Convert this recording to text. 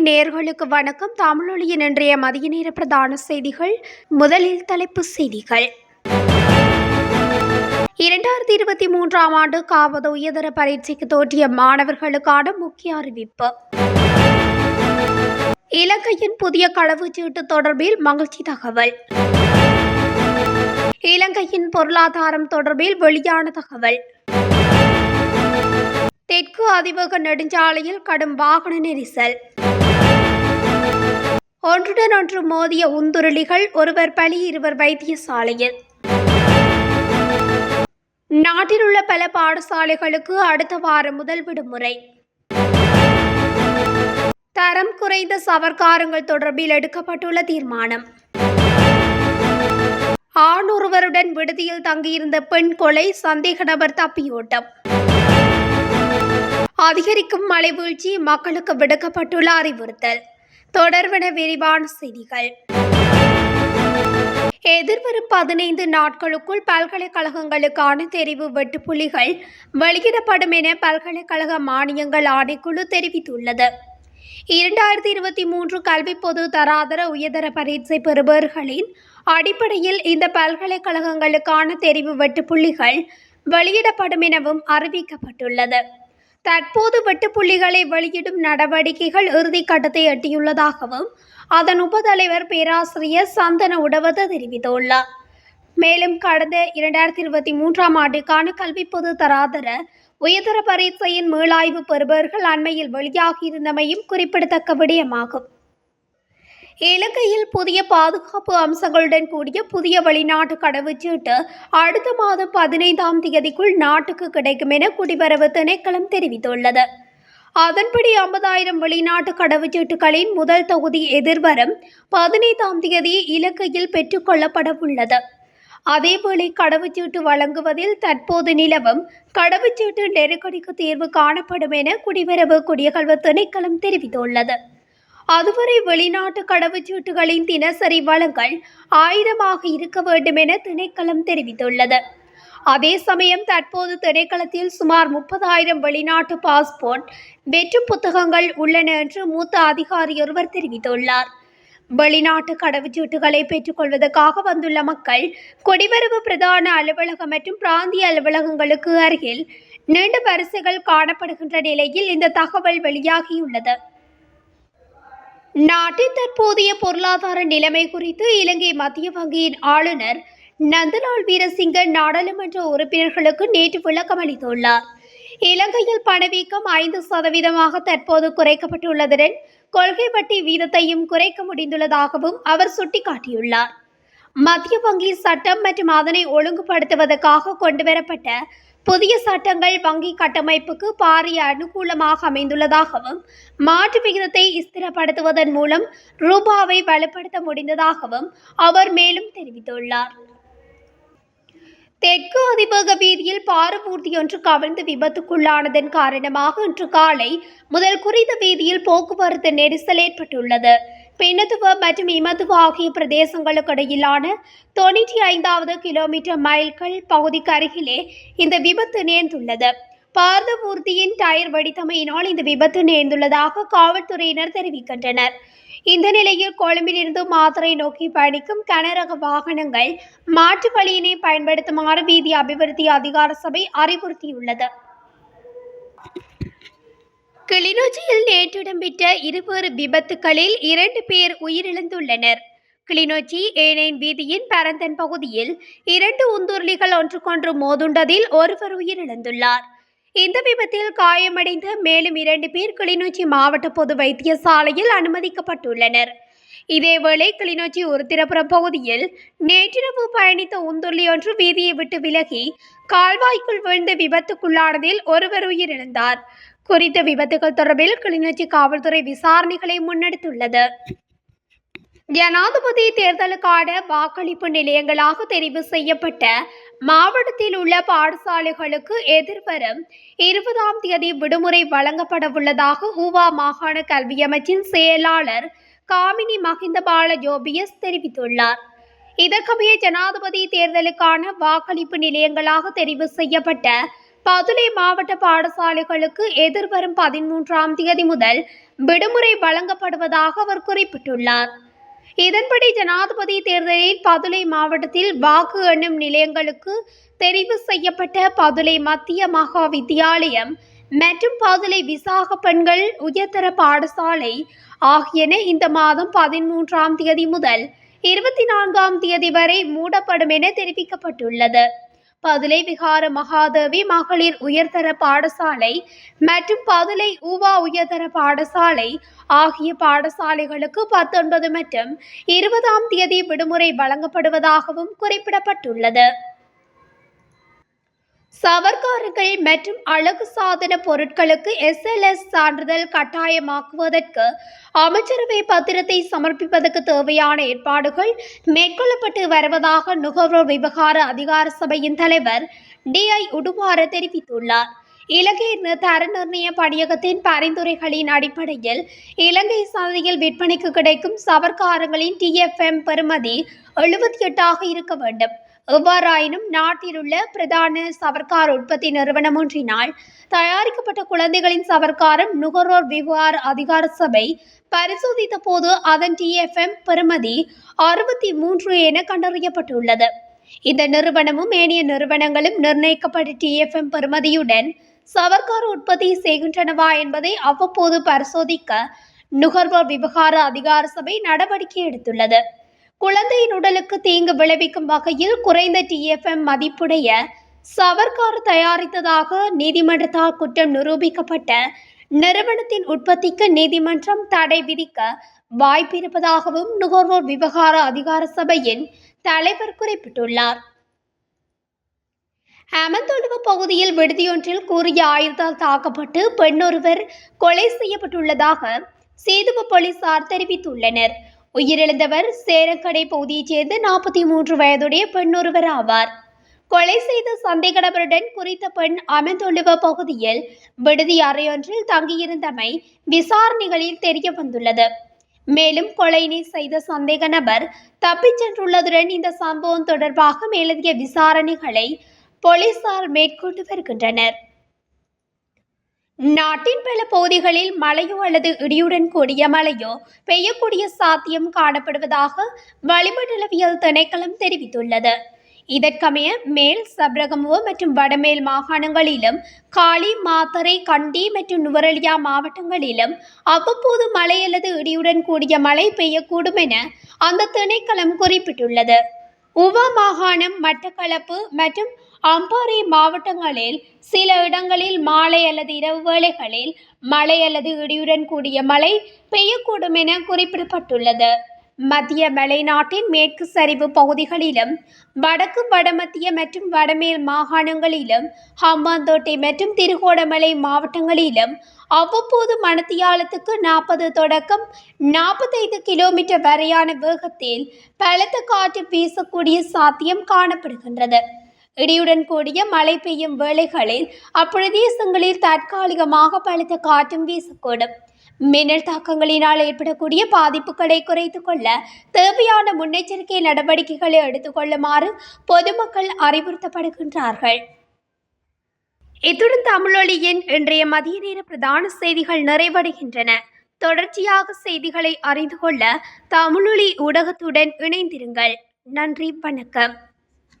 நேர்களுக்கு வணக்கம். தமிழொலியின் இன்றைய மதிய நேர பிரதான செய்திகள். முதலில் தலைப்பு செய்திகள். இரண்டாயிரத்தி இருபத்தி மூன்றாம் ஆண்டு காவது உயர்தர பரீட்சைக்கு தோற்றிய மாணவர்களுக்கான முக்கிய அறிவிப்பு. இலங்கையின் புதிய கடவுச்சீட்டு தொடர்பில் மகிழ்ச்சி தகவல். இலங்கையின் பொருளாதாரம் தொடர்பில் வெளியான தகவல். தெற்கு அதிவேக நெடுஞ்சாலையில் கடும் வாகன நெரிசல். ஒன்றுடன் ஒன்று மோதிய உந்துருளிகள் ஒருவர் பலி இருவர் வைத்தியசாலையில். நாட்டில் உள்ள பல பாடசாலைகளுக்கு அடுத்த வாரம் முதல் விடுமுறை. தரம் குறைந்த சவர்க்காரங்கள் தொடர்பில் எடுக்கப்பட்டுள்ள தீர்மானம். ஆண் ஒருவருடன் விடுதியில் தங்கியிருந்த பெண் கொலை சந்தேக நபர் தப்பியோட்டம். அதிகரிக்கும் மலைவீழ்ச்சி மக்களுக்கு விடுக்கப்பட்டுள்ள அறிவுறுத்தல். தொடர்வன விரிவான செய்திகள். எதிர்வரும் பதினைந்து நாட்களுக்குள் பல்கலைக்கழகங்களுக்கான தெரிவு வெட்டுப்புள்ளிகள் வெளியிடப்படும் என பல்கலைக்கழக மானியங்கள் ஆணைக்குழு தெரிவித்துள்ளது. இரண்டாயிரத்தி இருபத்தி மூன்று கல்வி பொது தராதர உயர்தர பரீட்சை பெறுபவர்களின் அடிப்படையில் இந்த பல்கலைக்கழகங்களுக்கான தெரிவு வெட்டுப்புள்ளிகள் வெளியிடப்படும் எனவும் அறிவிக்கப்பட்டுள்ளது. தற்போது வெட்டுப்புள்ளிகளை வெளியிடும் நடவடிக்கைகள் இறுதிக்கட்டத்தை எட்டியுள்ளதாகவும் அதன் உபதலைவர் பேராசிரியர் சந்தன உடவத தெரிவித்துள்ளார். மேலும் கடந்த இரண்டாயிரத்தி இருபத்தி மூன்றாம் ஆண்டுக்கான கல்வி பொது தராதர உயர்தர பரீட்சையின் மீளாய்வு பெறுபவர்கள் அண்மையில் வெளியாகியிருந்தமையும் குறிப்பிடத்தக்க விடயமாகும். இலங்கையில் புதிய பாதுகாப்பு அம்சங்களுடன் கூடிய புதிய வெளிநாட்டு கடவுச்சீட்டு அடுத்த மாதம் பதினைந்தாம் தேதிக்குள் நாட்டுக்கு கிடைக்கும் என குடிவரவு திணைக்களம் தெரிவித்துள்ளது. அதன்படி ஐம்பதாயிரம் வெளிநாட்டு கடவுச்சீட்டுகளின் முதல் தொகுதி எதிர்வரும் பதினைந்தாம் தேதி இலங்கையில் பெற்றுக்கொள்ளப்பட உள்ளது அதேவேளை கடவுச்சீட்டு வழங்குவதில் தற்போது நிலவும் கடவுச்சீட்டு நெருக்கடிக்கு தீர்வு காணப்படும் என குடிவரவு குடியகல்வு திணைக்களம் தெரிவித்துள்ளது. அதுவரை வெளிநாட்டு கடவுச்சீட்டுகளின் தினசரி வளங்கள் ஆயிரமாக இருக்க வேண்டும் என திணைக்களம் தெரிவித்துள்ளது. அதே சமயம் தற்போது திணைக்களத்தில் சுமார் முப்பதாயிரம் வெளிநாட்டு பாஸ்போர்ட் வெற்று புத்தகங்கள் உள்ளன என்று மூத்த அதிகாரி ஒருவர் தெரிவித்துள்ளார். வெளிநாட்டு கடவுச்சீட்டுகளை பெற்றுக்கொள்வதற்காக வந்துள்ள மக்கள் குடிவரவு பிரதான அலுவலகம் மற்றும் பிராந்திய அலுவலகங்களுக்கு அருகில் நீண்ட வரிசைகள் காணப்படுகின்ற நிலையில் இந்த தகவல் வெளியாகியுள்ளது. நாட்டின் தற்போதைய பொருளாதார நிலைமை குறித்து இலங்கை மத்திய வங்கியின் ஆளுநர் நந்தலால் வீரசிங்க நாடாளுமன்ற உறுப்பினர்களுக்கு நேற்று விளக்கம் அளித்துள்ளார். இலங்கையில் பணவீக்கம் ஐந்து சதவீதமாக தற்போது குறைக்கப்பட்டுள்ளதுடன் கொள்கை வட்டி வீதத்தையும் குறைக்க முடிந்துள்ளதாகவும் அவர் சுட்டிக்காட்டியுள்ளார். மத்திய வங்கி சட்டம் மற்றும் அதனை ஒழுங்குபடுத்துவதற்காக கொண்டுவரப்பட்ட புதிய சட்டங்கள் வங்கி கட்டமைப்புக்கு பாரிய அனுகூலமாக அமைந்துள்ளதாகவும் மாற்று விகிதத்தை ஸ்திரப்படுத்துவதன் மூலம் ரூபாவை வலுப்படுத்த முடிந்ததாகவும் அவர் மேலும் தெரிவித்துள்ளார். தெற்கு அதிவேக வீதியில் பாரபூர்த்தி ஒன்று கவிழ்ந்து விபத்துக்குள்ளானதன் காரணமாக இன்று காலை முதல் குறித்த வீதியில் போக்குவரத்து நெரிசல் ஏற்பட்டுள்ளது. பின்னத்துவ மற்றும் இமத்துவ ஆகிய பிரதேசங்களுக்கு இடையிலான தொண்ணூற்றி ஐந்தாவது கிலோமீட்டர் மைல்கள் பகுதிக்கு அருகிலே இந்த விபத்து நேர்ந்துள்ளது. பாரதமூர்த்தியின் டயர் வெடித்தமையினால் இந்த விபத்து நேர்ந்துள்ளதாக காவல்துறையினர் தெரிவிக்கின்றனர். இந்த நிலையில் கொழும்பிலிருந்து மாத்திரை நோக்கி பயணிக்கும் கனரக வாகனங்கள் மாற்று வழியினை பயன்படுத்துமாறு வீதி அபிவிருத்தி அதிகார சபை அறிவுறுத்தியுள்ளது. கிளிநொச்சியில் நேற்று இடம்பெற்ற இருவேறு விபத்துகளில் இரண்டு பேர் உயிரிழந்துள்ளனர். கிளிநொச்சி ஏனைன் வீதியின் பரந்தன் பகுதியில் இரண்டு உந்துருளிகள் ஒன்றுக்கொன்று மோதுண்டதில் ஒருவர் உயிரிழந்துள்ளார். இந்த விபத்தில் காயமடைந்த மேலும் இரண்டு பேர் கிளிநொச்சி மாவட்ட பொது வைத்தியசாலையில் அனுமதிக்கப்பட்டுள்ளனர். இதேவேளை கிளிநொச்சி உருத்திரபுரம் பகுதியில் நேற்றிரவு பயணித்த உந்துருளி ஒன்று வீதியை விட்டு விலகி கால்வாய்க்குள் விழுந்து விபத்துக்குள்ளானதில் ஒருவர் உயிரிழந்தார். குறித்த விபத்துகள் தொடர்பில் கிளிநொச்சி காவல்துறை விசாரணைகளை முன்னெடுத்துள்ளது. ஜனாதிபதி தேர்தலுக்கான வாக்களிப்பு நிலையங்களாக தெரிவு செய்யப்பட்ட மாவட்டத்தில் உள்ள பாடசாலைகளுக்கு எதிர்வரும் இருபதாம் தேதி விடுமுறை வழங்கப்படவுள்ளதாக ஊவா மாகாண கல்வி அமைச்சின் செயலாளர் காமினி மஹிந்தபால ஜோபியஸ் தெரிவித்துள்ளார். இதற்கமைய ஜனாதிபதி தேர்தலுக்கான வாக்களிப்பு நிலையங்களாக தெரிவு செய்யப்பட்ட பதுளை மாவட்ட பாடசாலைகளுக்கு எதிர்வரும் பதிமூன்றாம் தேதி முதல் விடுமுறை வழங்கப்படுவதாக அவர் குறிப்பிட்டுள்ளார். இதன்படி ஜனாதிபதி தேர்தலில் பதுளை மாவட்டத்தில் வாக்கு எண்ணும் நிலையங்களுக்கு தெரிவு செய்யப்பட்ட பதுளை மத்திய மகா வித்தியாலயம் மற்றும் பதுளை விசாக பெண்கள் உயர்தர பாடசாலை ஆகியன இந்த மாதம் பதிமூன்றாம் தேதி முதல் இருபத்தி நான்காம் தேதி வரை மூடப்படும் என தெரிவிக்கப்பட்டுள்ளது. பதுளை விகார மகாதேவி மகளிர் உயர்தர பாடசாலை மற்றும் பதுளை ஊவா உயர்தர பாடசாலை ஆகிய பாடசாலைகளுக்கு பத்தொன்பது மற்றும் இருபதாம் தேதி விடுமுறை வழங்கப்படுவதாகவும் குறிப்பிடப்பட்டுள்ளது. சவர்க்காரர்கள் மற்றும் அழகு சாதன பொருட்களுக்கு எஸ்எல்எஸ் சான்றிதழ் கட்டாயமாக்குவதற்கு அமைச்சரவை பத்திரத்தை சமர்ப்பிப்பதற்கு தேவையான ஏற்பாடுகள் மேற்கொள்ளப்பட்டு வருவதாக நுகர்வோர் விவகார அதிகார சபையின் தலைவர் டி ஐ உடுவார தெரிவித்துள்ளார். இலங்கை தர நிர்ணய பணியகத்தின் பரிந்துரைகளின் அடிப்படையில் இலங்கை சந்தையில் விற்பனைக்கு கிடைக்கும் சவர்க்காரங்களின் டிஎஃப்எம் பெறுமதி எழுபத்தி எட்டாக இருக்க வேண்டும். எவ்வாறாயினும் நாட்டில் உள்ள பிரதான சவர்க்கார் உற்பத்தி நிறுவனம் ஒன்றினால் தயாரிக்கப்பட்ட குழந்தைகளின் சவர்க்காரம் நுகர்வோர் விவகார அதிகார சபை பரிசோதித்த போது அதன் டிஎஃப்எம் பெறுமதி அறுபத்தி மூன்று என கண்டறியப்பட்டுள்ளது. இந்த நிறுவனமும் ஏனைய நிறுவனங்களும் நிர்ணயிக்கப்பட்ட டிஎஃப்எம் பெறுமதியுடன் சவர்க்கார் உற்பத்தி செய்கின்றனவா என்பதை அவ்வப்போது பரிசோதிக்க நுகர்வோர் விவகார அதிகார சபை நடவடிக்கை எடுத்துள்ளது. குழந்தையின் உடலுக்கு தீங்கு விளைவிக்கும் வகையில் குறைந்த டிஎஃப்எம் மதிப்புடைய சவர்கார் தயாரித்ததாக நீதிமன்றத்தால் குற்றம் நிரூபிக்கப்பட்ட நிறுவனத்தின் உற்பத்திக்கு நீதிமன்றம் தடை விதிக்க வாய்ப்பிருப்பதாகவும் நுகர்வோர் விவகார அதிகார சபையின் தலைவர் குறிப்பிட்டுள்ளார். அமந்தொழுவு பகுதியில் விடுதியொன்றில் கூறிய ஆயுதத்தால் தாக்கப்பட்டு பெண்ணொருவர் கொலை செய்யப்பட்டுள்ளதாக சேதுப போலீசார் தெரிவித்துள்ளனர். உயிரிழந்தவர் சேரக்கடை பகுதியைச் சேர்ந்த நாற்பத்தி மூன்று வயதுடைய பெண்ணொருவர் ஆவார். கொலை செய்த சந்தேக நபருடன் குறித்த பெண் அமர்ந்துள்ள பகுதியில் விடுதி அறையொன்றில் தங்கியிருந்தமை விசாரணைகளில் தெரிய வந்துள்ளது மேலும் கொலையினை செய்த சந்தேக நபர் தப்பிச் சென்றுள்ளதுடன் இந்த சம்பவம் தொடர்பாக மேலதிக விசாரணைகளை போலீசார் மேற்கொண்டு வருகின்றனர். நாட்டின் பல பகுதிகளில் மழையோ அல்லது இடியுடன் கூடிய மழையோ பெய்யக்கூடிய சாத்தியம் காணப்படுவதாக வளிமண்டலவியல் திணைக்களம் தெரிவித்துள்ளது. இதற்கமைய மேல் சப்ரகமுவ மற்றும் வடமேல் மாகாணங்களிலும் காளி மாத்தரை கண்டி மற்றும் நுவரலியா மாவட்டங்களிலும் அவ்வப்போது மழை அல்லது இடியுடன் கூடிய மழை பெய்யக்கூடும் என அந்த திணைக்களம் குறிப்பிட்டுள்ளது. உவா மாகாணம் மட்டக்களப்பு மற்றும் அம்பாறை மாவட்டங்களில் சில இடங்களில் மாலை அல்லது இரவு வேளைகளில் மழை அல்லது இடியுடன் கூடிய மழை பெய்யக்கூடும் என குறிப்பிடப்பட்டுள்ளது. மத்திய மலைநாட்டின் மேற்கு சரிவு பகுதிகளிலும் வடக்கு வடமத்திய மற்றும் வடமேல் மாகாணங்களிலும் ஹம்பாந்தோட்டை மற்றும் திருகோணமலை மாவட்டங்களிலும் அவ்வப்போது மணத்தியாலத்துக்கு நாற்பது தொடக்கம் நாற்பத்தைந்து கிலோமீட்டர் வரையான வேகத்தில் பலத்த காற்று வீசக்கூடிய சாத்தியம் காணப்படுகின்றது. இடியுடன் கூடிய மழை பெய்யும் வேளைகளில் அப்பிரதேசங்களில் தற்காலிகமாக பலத்த காற்றும் வீசக்கூடும். மின்னல் தாக்கங்களினால் ஏற்படக்கூடிய பாதிப்புகளை குறைத்துக் கொள்ள தேவையான முன்னெச்சரிக்கை நடவடிக்கைகளை எடுத்துக்கொள்ளுமாறு பொதுமக்கள் அறிவுறுத்தப்படுகின்றார்கள். இத்துடன் தமிழொலியின் இன்றைய மதிய நேர பிரதான செய்திகள் நிறைவடைகின்றன. தொடர்ச்சியாக செய்திகளை அறிந்து கொள்ள தமிழொலி ஊடகத்துடன் இணைந்திருங்கள். நன்றி வணக்கம்.